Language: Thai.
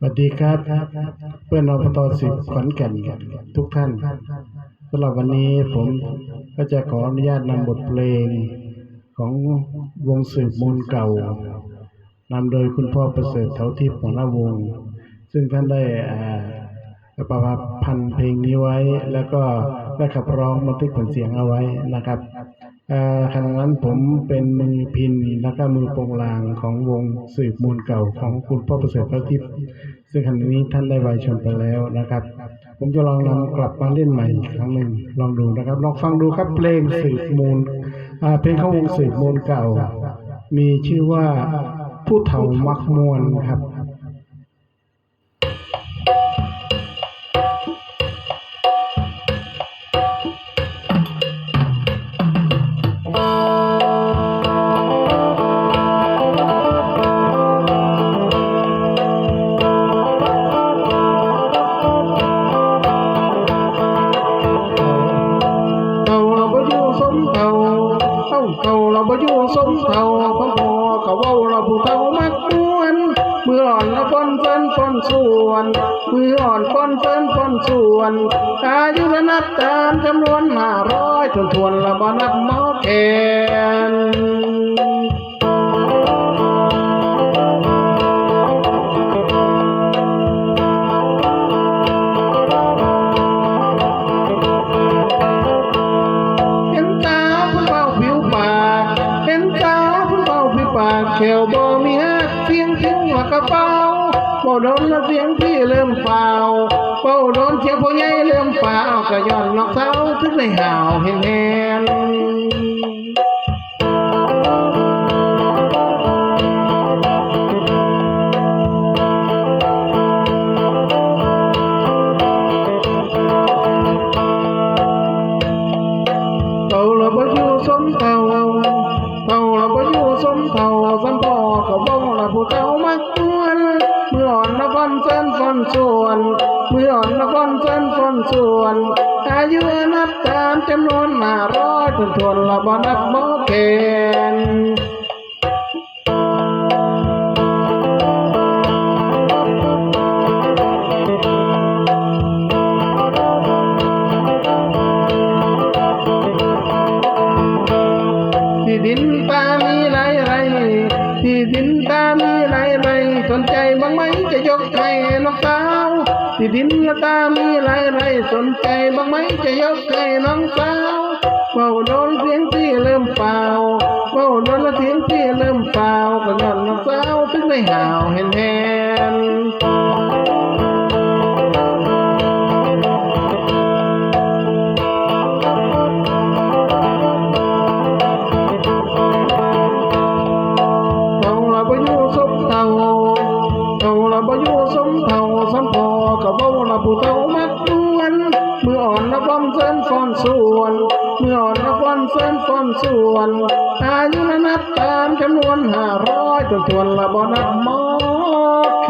สวัสดีครับ เพื่อนอบตสิบขอนแก่นทุกท่านสำหรับวันนี้ผมก็จะขออนุญาตนำบทเพลงของวงสืบมูลเก่านำโดยคุณพ่อประเสริฐเถาทิพย์หัวหน้าวง ซึ่งท่านได้ประพันธ์เพลงนี้ไว้ แล้วก็ได้ขับร้องบันทึกผลเสียงเอาไว้นะครับ เอ่อขณะนั้นผมเป็นมือพินและก็มือโปรงลางของวงสืบมูลเก่าของคุณพ่อประเสริฐเถาทิพย์ซึ่งขณะนี้ท่านได้วัยชนไปแล้วนะครับ ผมจะลองนำกลับมาเล่นใหม่อีกครั้งหนึ่งลองดูนะครับ ลองฟังดูครับเพลงสืบมูลเพลงของวงสืบมูลเก่า มีชื่อว่าผู้เฒ่ามักมวนครับ เก่าเราบ่อยู่สมเท่าพ่อพ่อก็เว้าเราผู้เท่ามักมวนเมื่ออ่อนละฟ้อนเฟินฟ้อนส่วนเมื่ออ่อนฟ้อนเฟินฟ้อนส่วนอายุละนับตามจำนวนห้าร้อยทวนทวนๆละบ่นับหมอเก แขวบ่มีฮักเสียงผิวหัวกระเป๋าบ่โดนแล้วเสียงพี่เริ่มเฝ้าบ่โดนเสียงพ่อใหญ่เริ่มเฝ้าก็ย้อนนอกเสาถึงได้ห่าวเห็นแหนเต่าเราบ่อยู่สมเต่า ผู้เต่ามักมวนเมื่ออ่อนละฟันเส้นฟันส่วนเมื่ออ่อนละฟันเส้นฟันส่วนอายุนับตามจำนวนห้าร้อยทนทวนละบ่นับบ่เกณฑ์ดินตาม ที่ดินตามีไรไรสนใจบ้างไหมจะยกให้น้องสาวที่ดินตามีไรไรสนใจบ้างไหมจะยกให้น้องสาวเฝ้าโดนเสียงที่เริ่มเป่าเฝ้าโดนเสียงที่เริ่มเป่าก็ย้อนน้องสาวถึงได้ห่าวเห็นแห ว้าผู้เต่ามักนวนมืออ่อนละฟ้อนเส้นฟ้อนส่วนมืออ่อนละฟ้อนเส้นฟ้อนส่วนอายุละนับตามจำนวนห้าร้อยจนทวนละบ่นับหมอเค